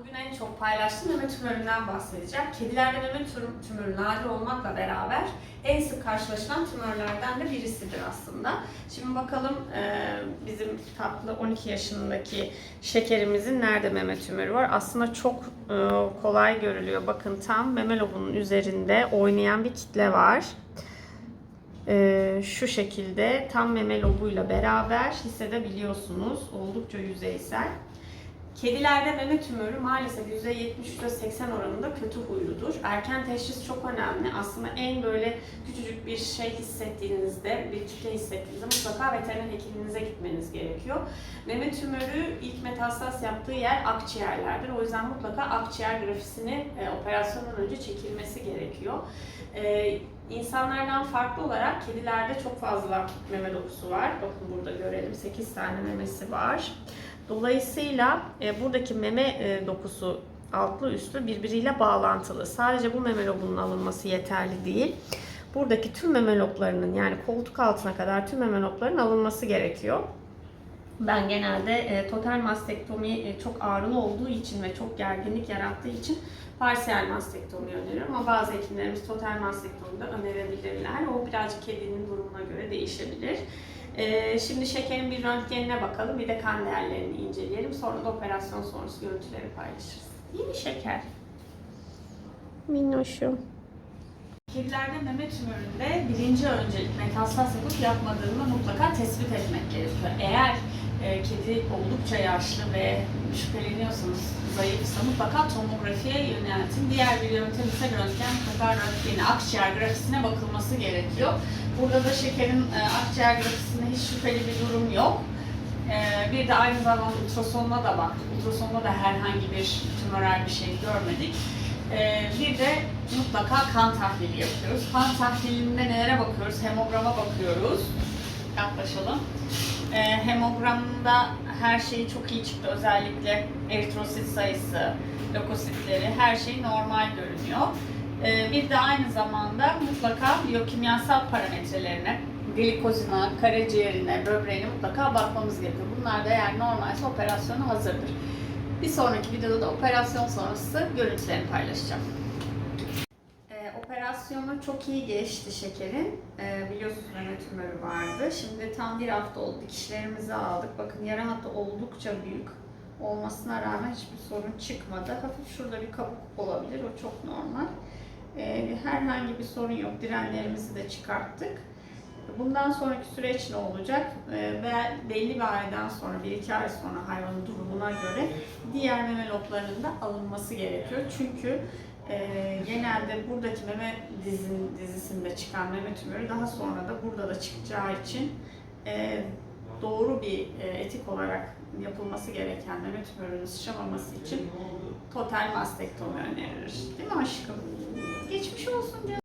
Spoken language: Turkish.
bugün en çok paylaştığım meme tümöründen bahsedeceğim. Kedilerde meme tüm- tümörü nadir olmakla beraber en sık karşılaşılan tümörlerden de birisidir aslında. Şimdi bakalım e, bizim tatlı 12 yaşındaki şekerimizin nerede meme tümörü var? Aslında çok e, kolay görülüyor. Bakın tam meme lobunun üzerinde oynayan bir kitle var. E, şu şekilde tam meme lobuyla beraber hissedebiliyorsunuz. Oldukça yüzeysel. Kedilerde meme tümörü maalesef %70-%80 oranında kötü huyludur. Erken teşhis çok önemli. Aslında en böyle küçücük bir şey hissettiğinizde, bir kitle hissettiğinizde mutlaka veteriner hekiminize gitmeniz gerekiyor. Meme tümörü ilk metastaz yaptığı yer akciğerlerdir. O yüzden mutlaka akciğer grafisini e, operasyondan önce çekilmesi gerekiyor. İnsanlardan farklı olarak kedilerde çok fazla meme dokusu var. Bakın burada görelim 8 tane memesi var. Dolayısıyla e, buradaki meme e, dokusu altlı üstlü birbiriyle bağlantılı. Sadece bu meme lobunun alınması yeterli değil. Buradaki tüm meme loblarının yani koltuk altına kadar tüm meme loblarının alınması gerekiyor. Ben genelde e, total mastektomi e, çok ağrılı olduğu için ve çok gerginlik yarattığı için parsiyel mastektomi öneriyorum ama bazı hekimlerimiz total mastektomi de önerebilirler. O birazcık kedinin durumuna göre değişebilir. Ee, şimdi şekerin bir röntgenine bakalım, bir de kan değerlerini inceleyelim. Sonra da operasyon sonrası görüntüleri paylaşırız. İyi mi şeker? Minnoşum. Kedilerde meme tümöründe birinci öncelik metastaz yapıp yapmadığını mutlaka tespit etmek gerekiyor. Eğer e, kedi oldukça yaşlı ve şüpheleniyorsanız zayıfsa mutlaka tomografiye yöneltin. Diğer bir yöntem ise röntgen, mutlaka röntgeni, akciğer grafisine bakılması gerekiyor. Burada da şekerin e, akciğer grafisinde hiç şüpheli bir durum yok. E, bir de aynı zamanda ultrasonuna da baktık. Ultrasonda da herhangi bir tümörel bir şey görmedik. E, bir de mutlaka kan tahlili yapıyoruz. Kan tahlilinde nelere bakıyoruz? Hemograma bakıyoruz. Yaklaşalım. E, hemogramda her şey çok iyi çıktı. Özellikle eritrosit sayısı, lökositleri, her şey normal görünüyor. Ee, Bir de aynı zamanda mutlaka biyokimyasal parametrelerine, glikozina, karaciğerine, böbreğine mutlaka bakmamız gerekiyor. Bunlar da eğer normalse operasyona hazırdır. Bir sonraki videoda da operasyon sonrası görüntülerini paylaşacağım. Operasyonu çok iyi geçti şekerin. Ee, biliyorsunuz meme tümörü vardı. Şimdi tam bir hafta oldu. Dikişlerimizi aldık. Bakın yara hattı oldukça büyük olmasına rağmen hiçbir sorun çıkmadı. Hafif şurada bir kabuk olabilir. O çok normal. Ee, herhangi bir sorun yok. Direnlerimizi de çıkarttık. Bundan sonraki süreç ne olacak? Ee, ve belli bir aydan sonra, bir iki ay sonra hayvanın durumuna göre diğer meme loblarının da alınması gerekiyor. Çünkü e, genelde buradaki meme dizin, dizisinde çıkan meme tümörü daha sonra da burada da çıkacağı için e, doğru bir e, etik olarak yapılması gereken meme tümörünün sıçramaması için total mastektomi önerilir. Değil mi aşkım? Geçmiş olsun canım.